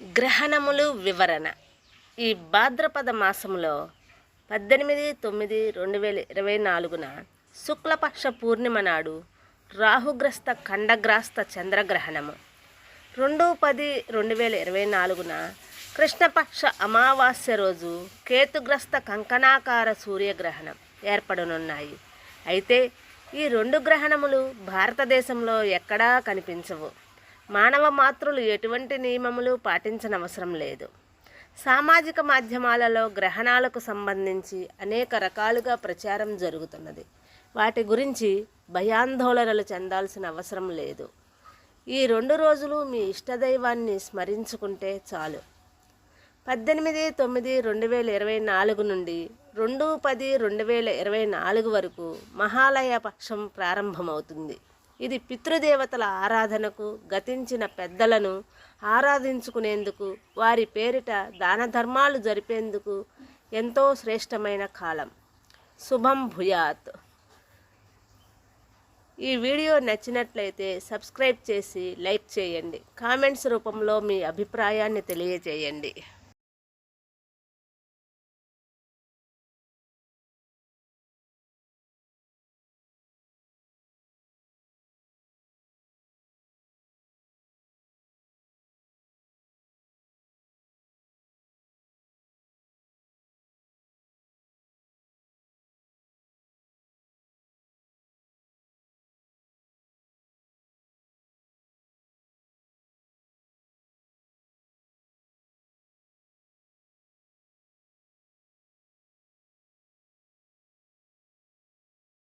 గ్రహణములు వివరణ. ఈ భాద్రపద మాసంలో పద్దెనిమిది తొమ్మిది రెండు వేల ఇరవై నాలుగున శుక్లపక్ష పూర్ణిమ నాడు రాహుగ్రస్త ఖండగ్రాస్త చంద్రగ్రహణము. రెండు పది రెండు వేల ఇరవై నాలుగున కృష్ణపక్ష అమావాస్య రోజు కేతుగ్రస్త కంకణాకార సూర్యగ్రహణం ఏర్పడనున్నాయి. అయితే ఈ రెండు గ్రహణములు భారతదేశంలో ఎక్కడా కనిపించవు. మానవ మాతృలు ఎటువంటి నియమములు పాటించనవసరం లేదు. సామాజిక మాధ్యమాలలో గ్రహణాలకు సంబంధించి అనేక రకాలుగా ప్రచారం జరుగుతున్నది. వాటి గురించి భయాందోళనలు చెందాల్సిన అవసరం లేదు. ఈ రెండు రోజులు మీ ఇష్టదైవాన్ని స్మరించుకుంటే చాలు. పద్దెనిమిది తొమ్మిది రెండు వేల ఇరవై నాలుగు నుండి రెండు పది రెండు వేల ఇరవై నాలుగు వరకు మహాలయ పక్షం ప్రారంభమవుతుంది. ఇది పితృదేవతల ఆరాధనకు గతించిన పెద్దలను ఆరాధించుకునేందుకు వారి పేరిట దాన ధర్మాలు జరిపేందుకు ఎంతో శ్రేష్టమైన కాలం. శుభం భూయాత్. ఈ వీడియో నచ్చినట్లయితే సబ్స్క్రైబ్ చేసి లైక్ చేయండి. కామెంట్స్ రూపంలో మీ అభిప్రాయాన్ని తెలియజేయండి.